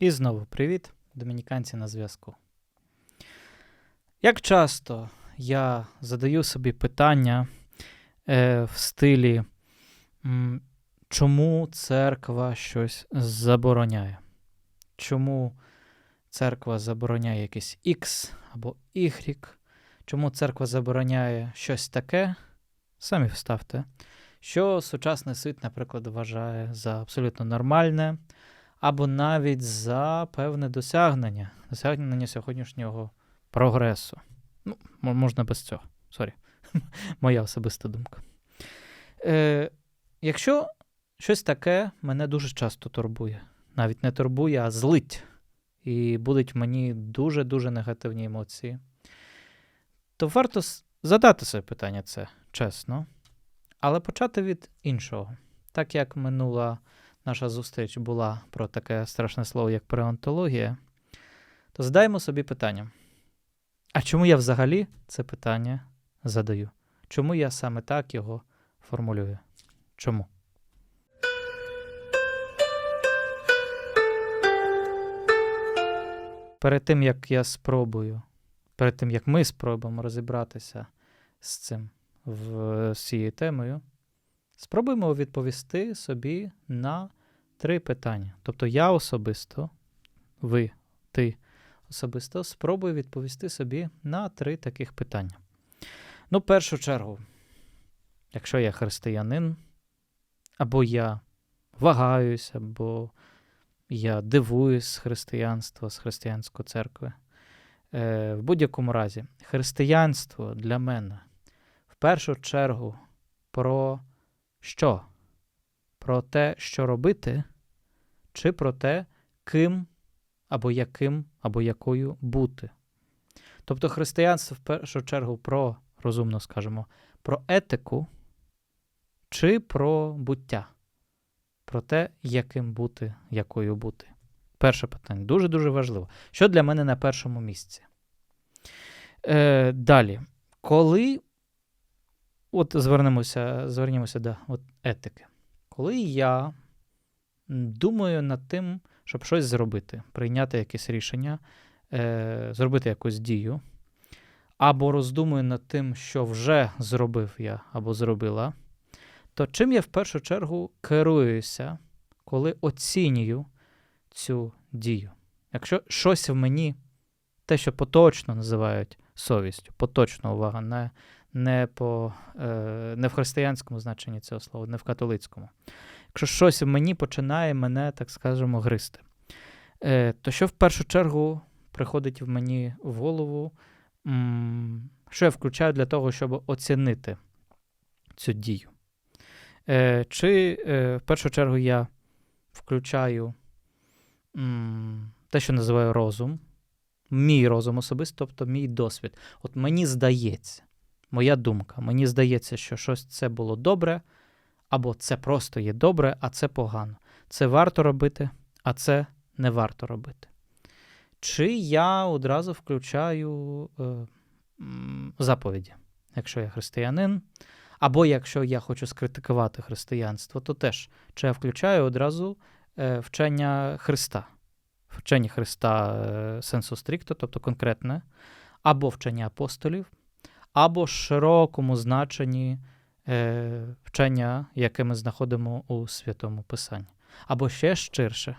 І знову привіт, домініканці на зв'язку. Як часто я задаю собі питання е, в стилі, м, чому церква щось забороняє? Чому церква забороняє якийсь X або Y? Чому церква забороняє щось таке? Самі вставте, що сучасний світ, наприклад, вважає за абсолютно нормальне або навіть за певне досягнення, досягнення сьогоднішнього прогресу. Ну, можна без цього. Сорі. Моя особиста думка. Е, Якщо щось таке мене дуже часто турбує, навіть не турбує, а злить, і будуть мені дуже-дуже негативні емоції, то варто задати собі питання це чесно, але почати від іншого. Так як минула наша зустріч була про таке страшне слово, як преонтологія, то задаємо собі питання: а чому я взагалі це питання задаю? Чому я саме так його формулюю? Чому? Перед тим, як я спробую, перед тим, як ми спробуємо розібратися з цим з цією темою, спробуємо відповісти собі на три питання. Тобто я особисто, ви, ти особисто спробую відповісти собі на три таких питання. Ну, в першу чергу, якщо я християнин, або я вагаюсь, або я дивуюсь з християнства, з християнської церкви. Е, в будь-якому разі, християнство для мене в першу чергу про що? Про те, що робити, чи про те, ким або яким, або якою бути. Тобто християнство в першу чергу про, розумно скажемо, про етику чи про буття, про те, яким бути, якою бути. Перше питання дуже-дуже важливо. Що для мене на першому місці? Е, Далі, коли от звернемося, звернімося до от етики. Коли я думаю над тим, щоб щось зробити, прийняти якесь рішення, е, зробити якусь дію, або роздумую над тим, що вже зробив я або зробила, то чим я в першу чергу керуюся, коли оцінюю цю дію? Якщо щось в мені, те, що поточно називають совістю, поточна увага, не, не, по, е, не в християнському значенні цього слова, не в католицькому. Якщо щось в мені починає мене, так скажемо, гризти, е, то що в першу чергу приходить в мені в голову, що я включаю для того, щоб оцінити цю дію? Е, Чи е, в першу чергу я включаю те, що називаю розум, мій розум особисто, тобто мій досвід. От мені здається, моя думка, мені здається, що щось це було добре, або це просто є добре, а це погано. Це варто робити, а це не варто робити. Чи я одразу включаю е, заповіді, якщо я християнин, або якщо я хочу скритикувати християнство, то теж чи я включаю одразу е, вчення Христа, вчення Христа е, сенсу стрікто, тобто конкретне, або вчення апостолів, або широкому значенні вчення, яке ми знаходимо у Святому Писанні. Або ще ширше,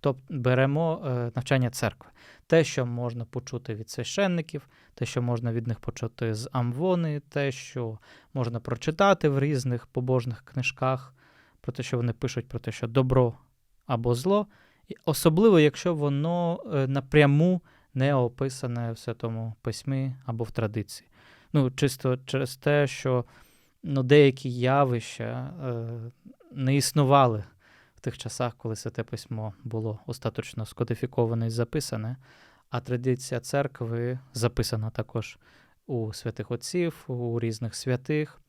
тобто беремо е, навчання церкви. Те, що можна почути від священників, те, що можна від них почути з Амвони, те, що можна прочитати в різних побожних книжках, про те, що вони пишуть про те, що добро або зло, і особливо, якщо воно е, напряму не описане в Святому Письмі або в традиції. Ну, чисто через те, що ну, деякі явища е, не існували в тих часах, коли Святе Письмо було остаточно скодифіковане і записане, а традиція церкви записана також у святих отців, у різних святих,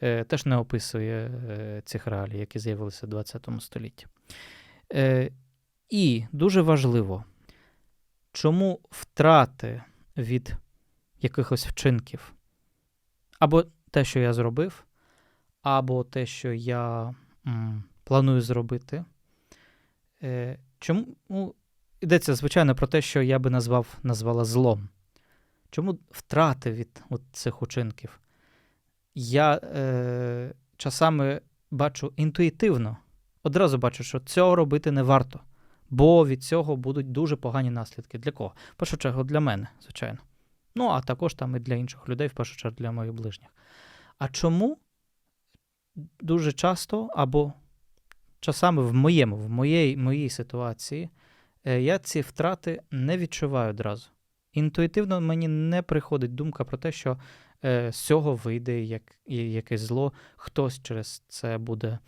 е, теж не описує е, цих реалій, які з'явилися в ХХ столітті. Е, і дуже важливо, чому втрати від якихось вчинків, або те, що я зробив, або те, що я м, планую зробити, е, чому ну, йдеться, звичайно, про те, що я би назвав назвала злом. Чому втрати від от цих учинків? Я е, часами бачу інтуїтивно, одразу бачу, що цього робити не варто, бо від цього будуть дуже погані наслідки. Для кого? В першу чергу для мене, звичайно. Ну, а також там і для інших людей, в першу чергу для моїх ближніх. А чому дуже часто або часами в моєму, в моєї, моїй ситуації е, я ці втрати не відчуваю одразу. Інтуїтивно мені не приходить думка про те, що е, з цього вийде як, якесь зло, хтось через це буде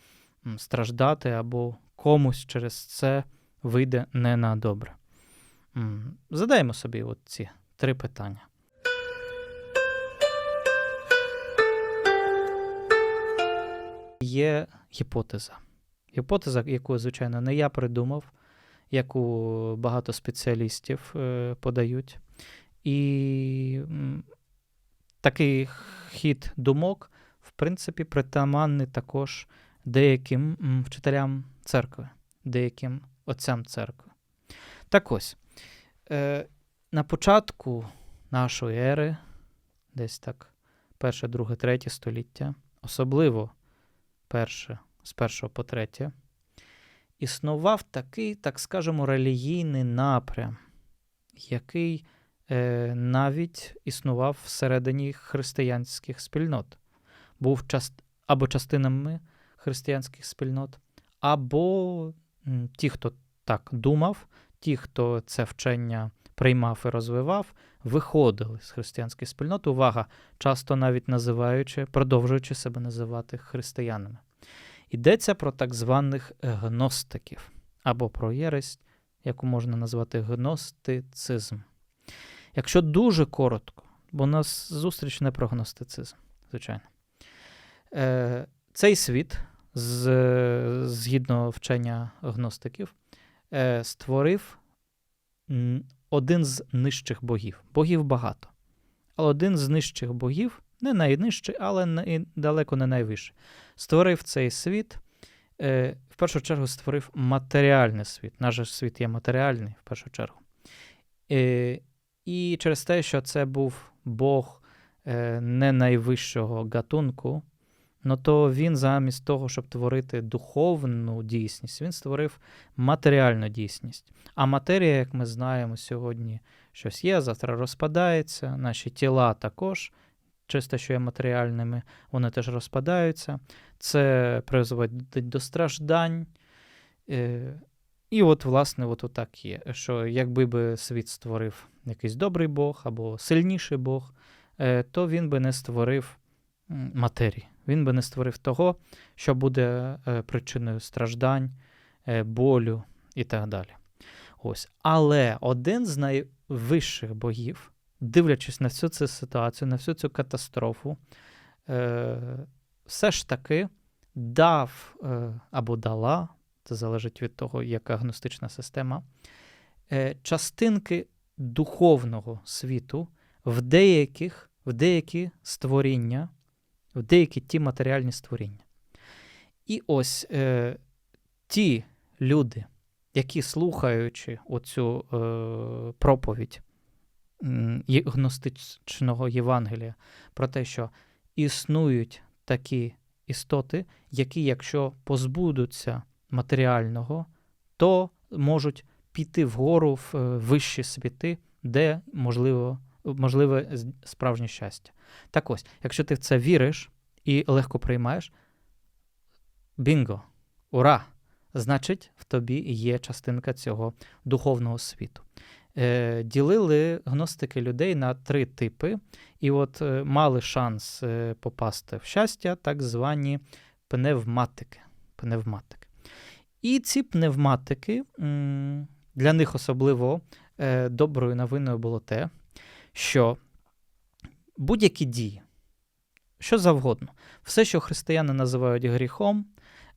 страждати, або комусь через це вийде не на добре. Задаємо собі от ці три питання. Є гіпотеза. Гіпотеза, яку, звичайно, не я придумав, яку багато спеціалістів е, подають. І такий хід думок, в принципі, притаманний також деяким вчителям церкви, деяким отцям церкви. Так ось, е, на початку нашої ери, десь так, перше, друге, третє століття, особливо перше, з першого по третє, існував такий, так скажемо, релігійний напрям, який е, навіть існував всередині християнських спільнот, був част, або частинами християнських спільнот, або ті, хто так думав, ті, хто це вчення приймав і розвивав, виходили з християнських спільнот. Увага, часто навіть називаючи, продовжуючи себе називати християнами. Йдеться про так званих гностиків або про єресь, яку можна назвати гностицизм. Якщо дуже коротко, бо у нас зустріч не про гностицизм, звичайно. Е, Цей світ, з, згідно вчення гностиків, е, створив один з нижчих богів. Богів багато. Але один з нижчих богів, не найнижчий, але далеко не найвищий, створив цей світ. Е, в першу чергу створив матеріальний світ. Наш світ є матеріальний, в першу чергу. Е, і через те, що це був Бог е, не найвищого гатунку, ну то він замість того, щоб творити духовну дійсність, він створив матеріальну дійсність. А матерія, як ми знаємо, сьогодні щось є, завтра розпадається, наші тіла також, чисто що є матеріальними, вони теж розпадаються. Це призводить до страждань. Е, і от, власне, от отак є, що якби би світ створив якийсь добрий Бог або сильніший Бог, е, то він би не створив матерії. Він би не створив того, що буде е, причиною страждань, е, болю і так далі. Ось. Але один з найвищих богів, дивлячись на всю цю ситуацію, на всю цю катастрофу, все ж таки дав або дала, це залежить від того, яка гностична система, частинки духовного світу в деяких, в деякі створіння, в деякі ті матеріальні створіння. І ось е, ті люди, які слухаючи оцю е, проповідь е, гностичного Євангелія про те, що існують такі істоти, які, якщо позбудуться матеріального, то можуть піти вгору в е, вищі світи, де можливо, можливе справжнє щастя. Так ось, якщо ти в це віриш і легко приймаєш, бінго, ура! Значить, в тобі є частинка цього духовного світу. Е, Ділили гностики людей на три типи, і от е, мали шанс е, попасти в щастя, так звані пневматики. пневматики. І ці пневматики. Для них особливо е, доброю новиною було те, що будь-які дії, що завгодно, все, що християни називають гріхом,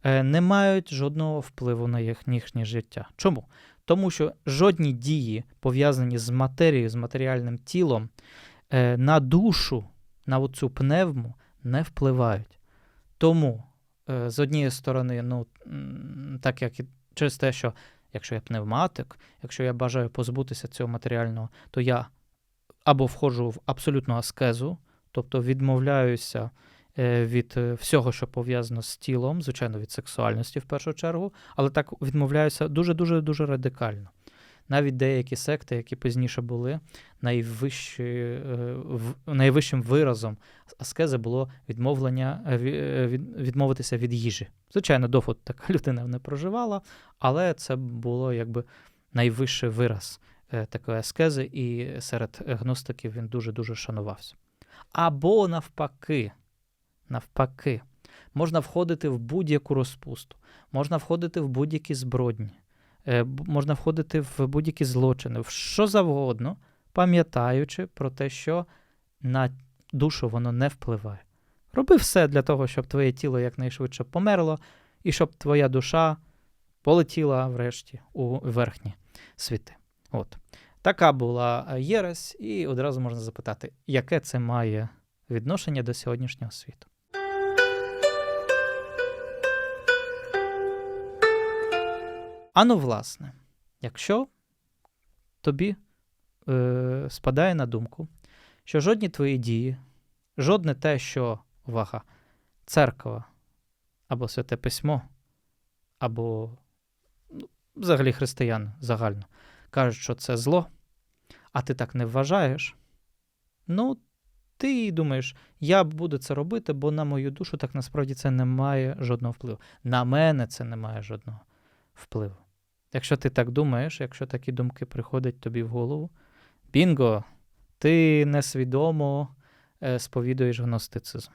е, не мають жодного впливу на їхнє життя. Чому? Тому що жодні дії, пов'язані з матерією, з матеріальним тілом, е, на душу, на оцю пневму не впливають. Тому, е, з однієї сторони, ну, так як через те, що якщо я пневматик, якщо я бажаю позбутися цього матеріального, то я або входжу в абсолютну аскезу, тобто відмовляюся е, від е, всього, що пов'язано з тілом, звичайно, від сексуальності в першу чергу, але так відмовляюся дуже-дуже дуже радикально. Навіть деякі секти, які пізніше були, найвищі, е, найвищим виразом аскези було відмовлення, ві- від, відмовитися від їжі. Звичайно, довго така людина не проживала, але це було якби найвищий вираз такої аскези, і серед гностиків він дуже-дуже шанувався. Або навпаки, навпаки, можна входити в будь-яку розпусту, можна входити в будь-які збродні, е, можна входити в будь-які злочини, в що завгодно, пам'ятаючи про те, що на душу воно не впливає. Роби все для того, щоб твоє тіло якнайшвидше померло, і щоб твоя душа полетіла врешті у верхні світи. От. Така була е, єресь, і одразу можна запитати, яке це має відношення до сьогоднішнього світу. А ну, власне, якщо тобі е, спадає на думку, що жодні твої дії, жодне те, що увага, церква або святе письмо, або ну, взагалі християни загально кажуть, що це зло, а ти так не вважаєш, ну, ти думаєш, я буду це робити, бо на мою душу так насправді це не має жодного впливу. На мене це не має жодного впливу. Якщо ти так думаєш, якщо такі думки приходять тобі в голову, бінго, ти несвідомо е, сповідуєш гностицизм.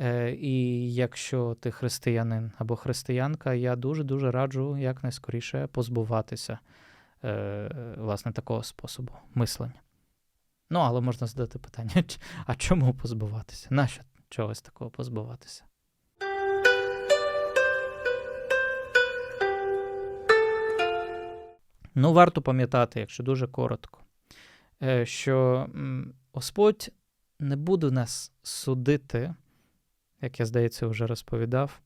Е, і якщо ти християнин або християнка, я дуже-дуже раджу якнайскоріше позбуватися е, власне такого способу мислення. Ну, але можна задати питання: а чому позбуватися? Нащо чогось такого позбуватися? Ну, варто пам'ятати, якщо дуже коротко, е, що Господь не буде нас судити, як я, здається, вже розповідав,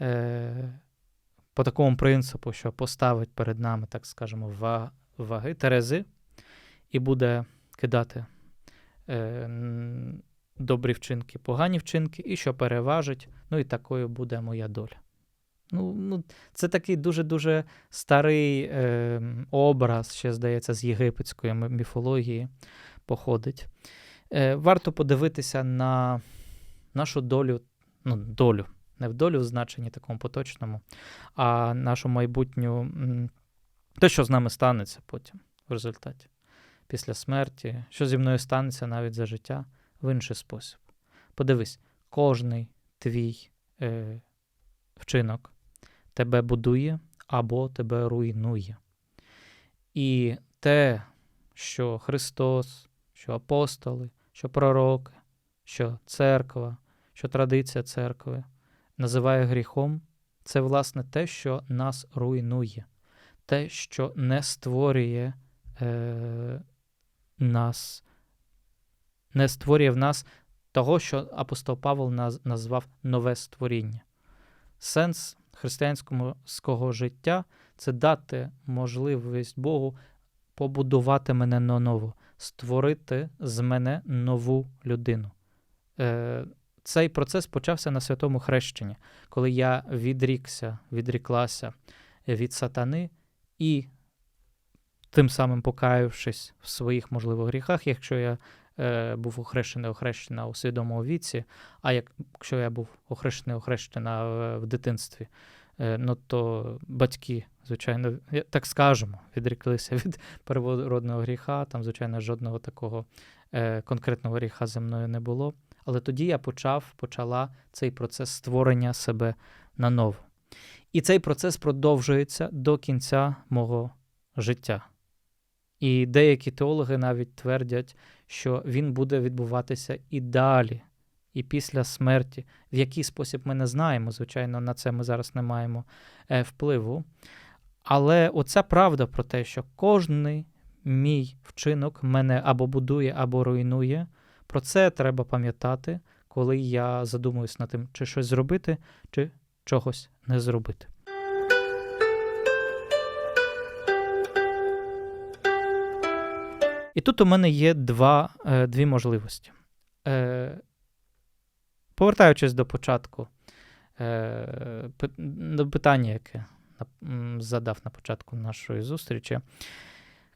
е, по такому принципу, що поставить перед нами, так скажемо, ваги, терези, і буде кидати е, добрі вчинки, погані вчинки, і що переважить, ну і такою буде моя доля. Ну, ну, це такий дуже-дуже старий е, образ, ще, здається, з єгипетської міфології походить. Е, варто подивитися на нашу долю, ну, долю, не в долю в значенні такому поточному, а нашу майбутню, те, що з нами станеться потім в результаті, після смерті, що зі мною станеться навіть за життя в інший спосіб. Подивись, кожний твій е, вчинок тебе будує або тебе руйнує. І те, що Христос, що апостоли, що пророки, що церква, що традиція церкви називає гріхом, це власне те, що нас руйнує, те, що не створює е, нас, не створює в нас того, що апостол Павел наз- назвав нове створіння. Сенс християнського життя це дати можливість Богу побудувати мене наново, створити з мене нову людину. Е, цей процес почався на святому хрещенні, коли я відрікся, відріклася від сатани і тим самим покаявшись в своїх, можливо, гріхах, якщо я е, був охрещений, охрещена у свідомому віці, а як- якщо я був охрещений, охрещена в, в дитинстві, е, ну то батьки, звичайно, так скажемо, відріклися від первородного гріха, там, звичайно, жодного такого е, конкретного гріха зі мною не було. Але тоді я почав, почала цей процес створення себе наново. І цей процес продовжується до кінця мого життя. І деякі теологи навіть твердять, що він буде відбуватися і далі, і після смерті. В який спосіб ми не знаємо, звичайно, на це ми зараз не маємо е, впливу. Але оця правда про те, що кожний мій вчинок мене або будує, або руйнує, про це треба пам'ятати, коли я задумуюсь над тим, чи щось зробити, чи чогось не зробити. І тут у мене є два, е, дві можливості. Е, повертаючись до початку е, до питання, яке задав на початку нашої зустрічі,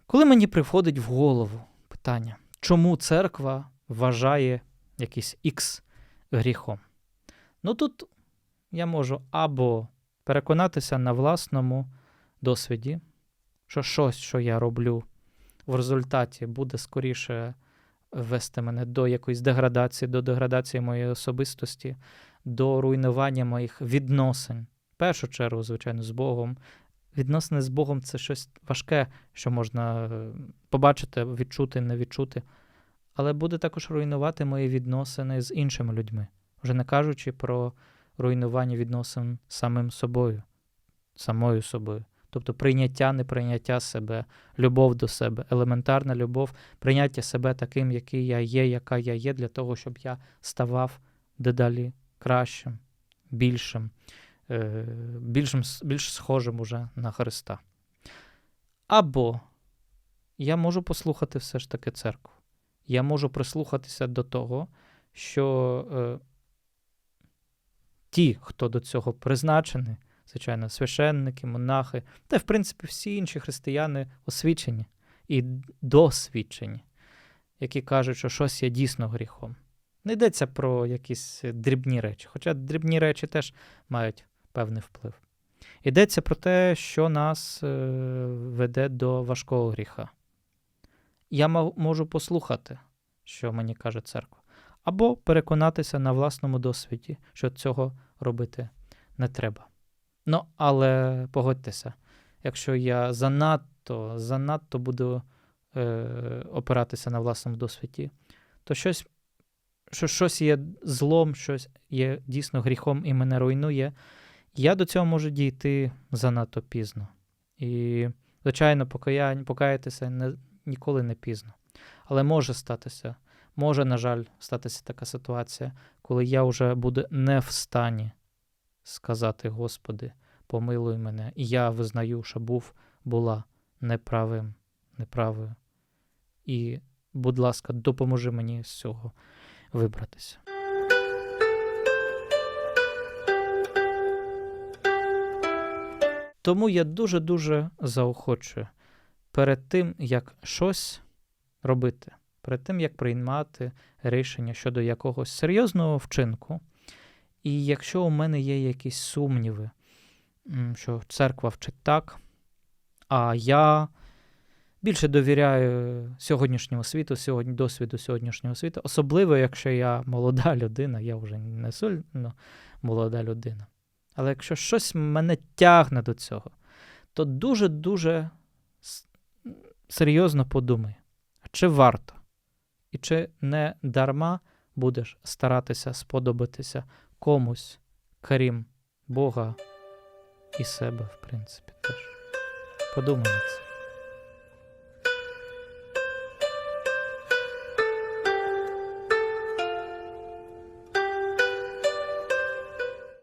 коли мені приходить в голову питання, чому церква вважає якийсь Х гріхом? Ну тут я можу або переконатися на власному досвіді, що щось, що я роблю в результаті, буде скоріше вести мене до якоїсь деградації, до деградації моєї особистості, до руйнування моїх відносин. В першу чергу, звичайно, з Богом. Відносини з Богом це щось важке, що можна е, побачити, відчути, не відчути. Але буде також руйнувати мої відносини з іншими людьми, вже не кажучи про руйнування відносин самим собою, самою собою. Тобто прийняття, неприйняття себе, любов до себе, елементарна любов, прийняття себе таким, який я є, яка я є, для того, щоб я ставав дедалі кращим, більшим, е, більшим, більш схожим уже на Христа. Або я можу послухати все ж таки церкву. Я можу прислухатися до того, що е, ті, хто до цього призначений, звичайно, священники, монахи, та, в принципі, всі інші християни освічені і досвідчені, які кажуть, що щось є дійсно гріхом. Не йдеться про якісь дрібні речі, хоча дрібні речі теж мають певний вплив. Йдеться про те, що нас е, веде до важкого гріха. Я можу послухати, що мені каже церква, або переконатися на власному досвіді, що цього робити не треба. Ну, але погодьтеся, якщо я занадто, занадто буду е, опиратися на власному досвіді, то щось, що щось є злом, щось є дійсно гріхом і мене руйнує, я до цього можу дійти занадто пізно. І, звичайно, покаятися не, ніколи не пізно. Але може статися, може, на жаль, статися така ситуація, коли я вже буду не в стані сказати, Господи, помилуй мене, і я визнаю, що був, була неправим, неправою. І, будь ласка, допоможи мені з цього вибратися. Тому я дуже-дуже заохочую перед тим, як щось робити, перед тим, як приймати рішення щодо якогось серйозного вчинку. І якщо у мене є якісь сумніви, що церква вчить так, а я більше довіряю сьогоднішньому світу, сьогодні досвіду сьогоднішнього світу, особливо, якщо я молода людина, я вже не сильно молода людина. Але якщо щось мене тягне до цього, то дуже-дуже серйозно подумай, чи варто? І чи не дарма будеш старатися сподобатися комусь, крім Бога і себе, в принципі, теж. Подумай на це.